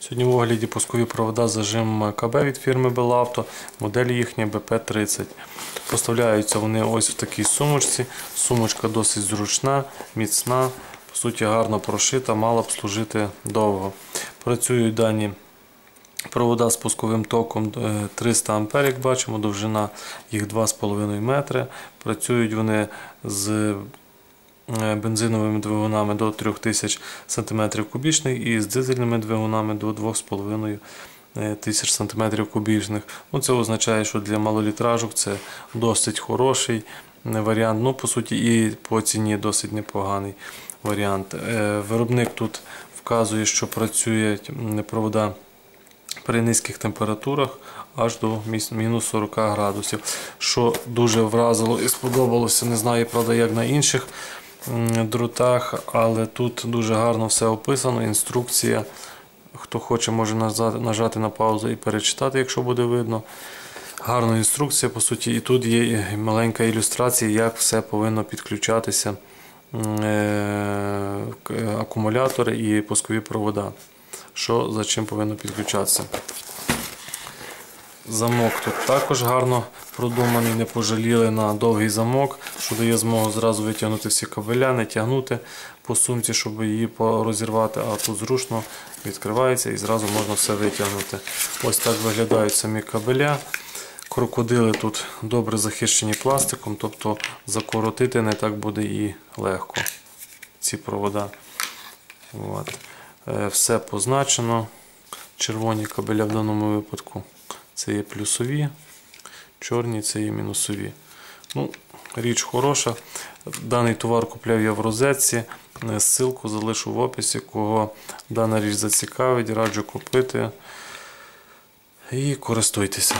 Сьогодні в огляді пускові провода зажим КБ від фірми Белавто, модель їхня BP30. Поставляються вони ось в такій сумочці. Сумочка досить зручна, міцна, по суті гарно прошита, мала б служити довго. Працюють дані провода з пусковим током е, 300 А, як бачимо, довжина їх 2,5 метри. Працюють вони з е, бензиновими двигунами до 3000 см кубічних і з дизельними двигунами до 2,5 е, тисяч кубічних. Ну, це означає, що для малолітражок це досить хороший е, варіант. Ну, по суті, і по ціні досить непоганий варіант. Е, Виробник тут вказує, що працюють провода при низьких температурах аж до мінус 40 градусів. Що дуже вразило і сподобалося, не знаю, правда, як на інших м, дротах, але тут дуже гарно все описано. Інструкція. Хто хоче, може нажати на паузу і перечитати, якщо буде видно. Гарна інструкція, по суті, і тут є маленька ілюстрація, як все повинно підключатися. е, Акумулятори і пускові провода. Що за чим повинно підключатися. Замок тут також гарно продуманий, не пожаліли на довгий замок, що дає змогу зразу витягнути всі кабеля, не тягнути по сумці, щоб її розірвати, а тут зручно відкривається і зразу можна все витягнути. Ось так виглядають самі кабеля. Крокодили тут добре захищені пластиком, тобто закоротити не так буде і легко ці провода. От. Е, Все позначено. Червоні кабеля в даному випадку це є плюсові, чорні це є мінусові. Ну, Річ хороша. Даний товар купляв я в розетці. Е, Ссылку залишу в описі, кого дана річ зацікавить, раджу купити і користуйтеся.